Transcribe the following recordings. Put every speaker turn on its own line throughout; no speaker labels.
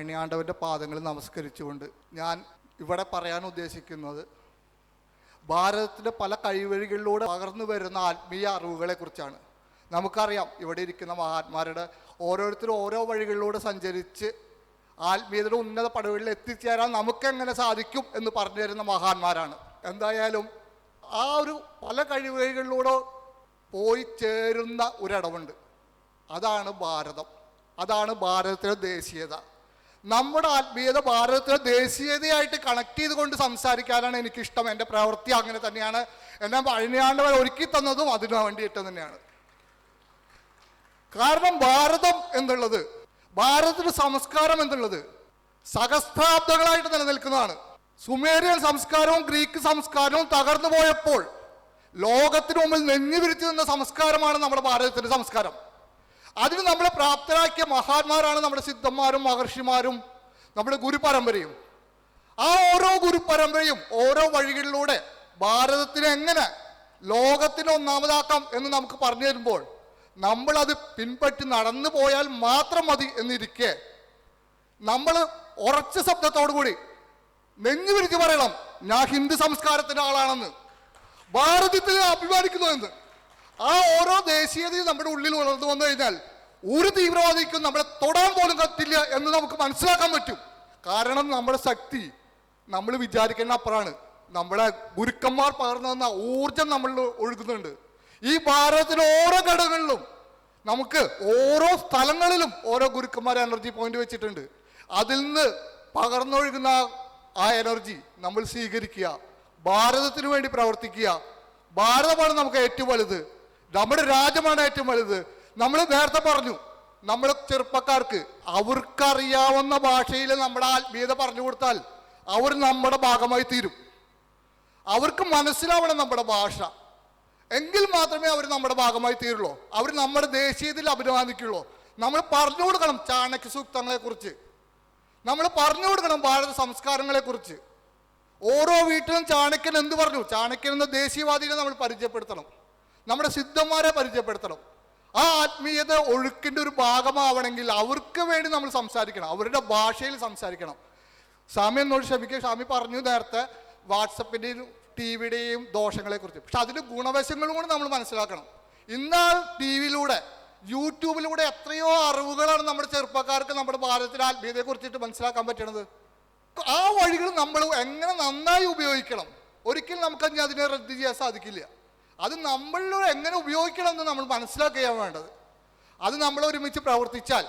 എണ്ണിയാണ്ടവന്റെ പാദങ്ങൾ നമസ്കരിച്ചുകൊണ്ട് ഞാൻ ഇവിടെ പറയാൻ ഉദ്ദേശിക്കുന്നത് ഭാരതത്തിന്റെ പല കഴിവഴികളിലൂടെ പകർന്നു വരുന്ന ആത്മീയ അറിവുകളെ കുറിച്ചാണ്. നമുക്കറിയാം ഇവിടെ ഇരിക്കുന്ന മഹാത്മാരുടെ ഓരോരുത്തരും ഓരോ വഴികളിലൂടെ സഞ്ചരിച്ച് ആത്മീയതയുടെ ഉന്നത പടവുകളിൽ എത്തിച്ചേരാൻ നമുക്കെങ്ങനെ സാധിക്കും എന്ന് പറഞ്ഞു തരുന്ന മഹാന്മാരാണ്. എന്തായാലും ആ ഒരു പല കഴിവുകളിലൂടെ പോയി ചേരുന്ന ഒരിടവുണ്ട്. അതാണ് ഭാരതം. അതാണ് ഭാരതത്തിലെ ദേശീയത. നമ്മുടെ ആത്മീയത ഭാരതത്തിലെ ദേശീയതയായിട്ട് കണക്ട് ചെയ്തുകൊണ്ട് സംസാരിക്കാനാണ് എനിക്കിഷ്ടം. എന്റെ പ്രവൃത്തി അങ്ങനെ തന്നെയാണ്. എന്നെ പഴനിയാണ്ടവർ ഒരുക്കി തന്നതും അതിനു വേണ്ടിയിട്ട് തന്നെയാണ്. കാരണം ഭാരതം എന്നുള്ളത് ഭാരതത്തിന്റെ സംസ്കാരം എന്നുള്ളത് സഹസ്രാബ്ദങ്ങളായിട്ട് നിലനിൽക്കുന്നതാണ്. സുമേറിയൻ സംസ്കാരവും ഗ്രീക്ക് സംസ്കാരവും തകർന്നു പോയപ്പോൾ ലോകത്തിന് മുമ്പിൽ നെഞ്ഞു വിരിച്ചു നിന്ന സംസ്കാരമാണ് നമ്മുടെ ഭാരതത്തിന്റെ സംസ്കാരം. അതിന് നമ്മളെ പ്രാപ്തരാക്കിയ മഹാന്മാരാണ് നമ്മുടെ സിദ്ധന്മാരും മഹർഷിമാരും നമ്മുടെ ഗുരുപരമ്പരയും. ആ ഓരോ ഗുരുപരമ്പരയും ഓരോ വഴികളിലൂടെ ഭാരതത്തിനെ എങ്ങനെ ലോകത്തിന് ഒന്നാമതാക്കാം എന്ന് നമുക്ക് പറഞ്ഞു തരുമ്പോൾ നമ്മളത് പിൻപറ്റി നടന്നു പോയാൽ മാത്രം മതി എന്നിരിക്കെ നമ്മൾ ഉറച്ച ശബ്ദത്തോടു കൂടി നെഞ്ഞു വിരിച്ച് പറയണം. ഞാൻ ഹിന്ദു സംസ്കാരത്തിന്റെ ആളാണെന്ന്. ഭാരതത്തിൽ അഭിമാനിക്കുന്നു എന്ന് ആ ഓരോ ദേശീയതയും നമ്മുടെ ഉള്ളിൽ വളർന്നു വന്നു കഴിഞ്ഞാൽ ഒരു തീവ്രവാദിക്കും നമ്മളെ തൊടാൻ പോലും കത്തില്ല എന്ന് നമുക്ക് മനസ്സിലാക്കാൻ പറ്റും. കാരണം നമ്മുടെ ശക്തി നമ്മൾ വിചാരിക്കുന്ന അപ്പുറമാണ്. നമ്മളെ ഗുരുക്കന്മാർ പകർന്നു തന്ന ഊർജം നമ്മൾ ഒഴുകുന്നുണ്ട്. ഈ ഭാരതത്തിലെ ഓരോ ഘടകങ്ങളിലും നമുക്ക് ഓരോ സ്ഥലങ്ങളിലും ഓരോ ഗുരുക്കന്മാർ എനർജി പോയിന്റ് വെച്ചിട്ടുണ്ട്. അതിൽ നിന്ന് പകർന്നൊഴുകുന്ന ആ എനർജി നമ്മൾ സ്വീകരിക്കുക. ഭാരതത്തിന് വേണ്ടി പ്രവർത്തിക്കുക. ഭാരതമാണ് നമുക്ക് ഏറ്റവും വലുത്. നമ്മുടെ രാജ്യമാണ് ഏറ്റവും വലുത്. നമ്മൾ നേരത്തെ പറഞ്ഞു നമ്മുടെ ചെറുപ്പക്കാർക്ക് അവർക്കറിയാവുന്ന ഭാഷയിൽ നമ്മുടെ ആത്മീയത പറഞ്ഞു കൊടുത്താൽ അവർ നമ്മുടെ ഭാഗമായി തീരും. അവർക്ക് മനസ്സിലാവണം നമ്മുടെ ഭാഷ. എങ്കിൽ മാത്രമേ അവർ നമ്മുടെ ഭാഗമായി തീരുള്ളൂ. അവർ നമ്മുടെ ദേശീയതയിൽ അഭിമാനിക്കുള്ളൂ. നമ്മൾ പറഞ്ഞു കൊടുക്കണം ചാണക്യ സൂക്തങ്ങളെ കുറിച്ച് നമ്മൾ പറഞ്ഞു കൊടുക്കണം ഭാരത സംസ്കാരങ്ങളെ കുറിച്ച്. ഓരോ വീട്ടിലും ചാണക്യൻ എന്ത് പറഞ്ഞു? ചാണക്യൻ എന്ന ദേശീയവാദിനെ നമ്മൾ പരിചയപ്പെടുത്തണം. നമ്മുടെ സിദ്ധന്മാരെ പരിചയപ്പെടുത്തണം. ആ ആത്മീയത ഒഴുക്കിന്റെ ഒരു ഭാഗമാവണമെങ്കിൽ അവർക്ക് വേണ്ടി നമ്മൾ സംസാരിക്കണം. അവരുടെ ഭാഷയിൽ സംസാരിക്കണം. സ്വാമി എന്നോട് ക്ഷമിക്കുക സ്വാമി പറഞ്ഞു നേരത്തെ വാട്സപ്പിന്റെയും ടി വിയുടെയും ദോഷങ്ങളെ കുറിച്ച് പക്ഷെ അതിന്റെ ഗുണവശങ്ങളും കൂടി നമ്മൾ മനസ്സിലാക്കണം. ഇന്ന് ടി വിയിലൂടെ യൂട്യൂബിലൂടെ എത്രയോ അറിവുകളാണ് നമ്മുടെ ചെറുപ്പക്കാർക്ക് നമ്മുടെ ഭാരതത്തിലെ ആത്മീയതയെ കുറിച്ചിട്ട് മനസ്സിലാക്കാൻ പറ്റണത്. ആ വഴികൾ നമ്മൾ എങ്ങനെ നന്നായി ഉപയോഗിക്കണം? ഒരിക്കലും നമുക്ക് അതിനെ റദ്ദ് ചെയ്യാൻ സാധിക്കില്ല. അത് നമ്മളിലൂടെ എങ്ങനെ ഉപയോഗിക്കണം എന്ന് നമ്മൾ മനസ്സിലാക്കുകയാണ് വേണ്ടത്. അത് നമ്മൾ ഒരുമിച്ച് പ്രവർത്തിച്ചാൽ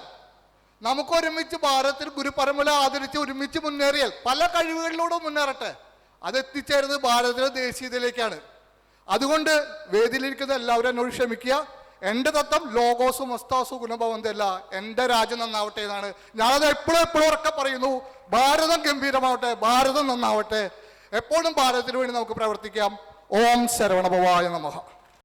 നമുക്ക് ഒരുമിച്ച് ഭാരതത്തിൽ ഗുരുപരമ്പര ആദരിച്ച് ഒരുമിച്ച് മുന്നേറിയാൽ പല കഴിവുകളിലൂടെ മുന്നേറട്ടെ. അത് എത്തിച്ചേരുന്നത് ഭാരതത്തിലെ ദേശീയതയിലേക്കാണ്. അതുകൊണ്ട് വേദിയിലിരിക്കുന്ന എല്ലാവരും എന്നോട് ക്ഷമിക്കുക. എന്റെ തത്വം ലോകോസു മസ്താസു ഗുണഭവന്തല്ല. എന്റെ രാജ്യം നന്നാവട്ടെ എന്നാണ്. ഞാനത് എപ്പോഴും എപ്പോഴും ഉറക്കെ പറയുന്നു. ഭാരതം ഗംഭീരമാവട്ടെ ഭാരതം നന്നാവട്ടെ. എപ്പോഴും ഭാരതത്തിന് വേണ്ടി നമുക്ക് പ്രവർത്തിക്കാം. ഓം ശരവണഭവായ നമഃ.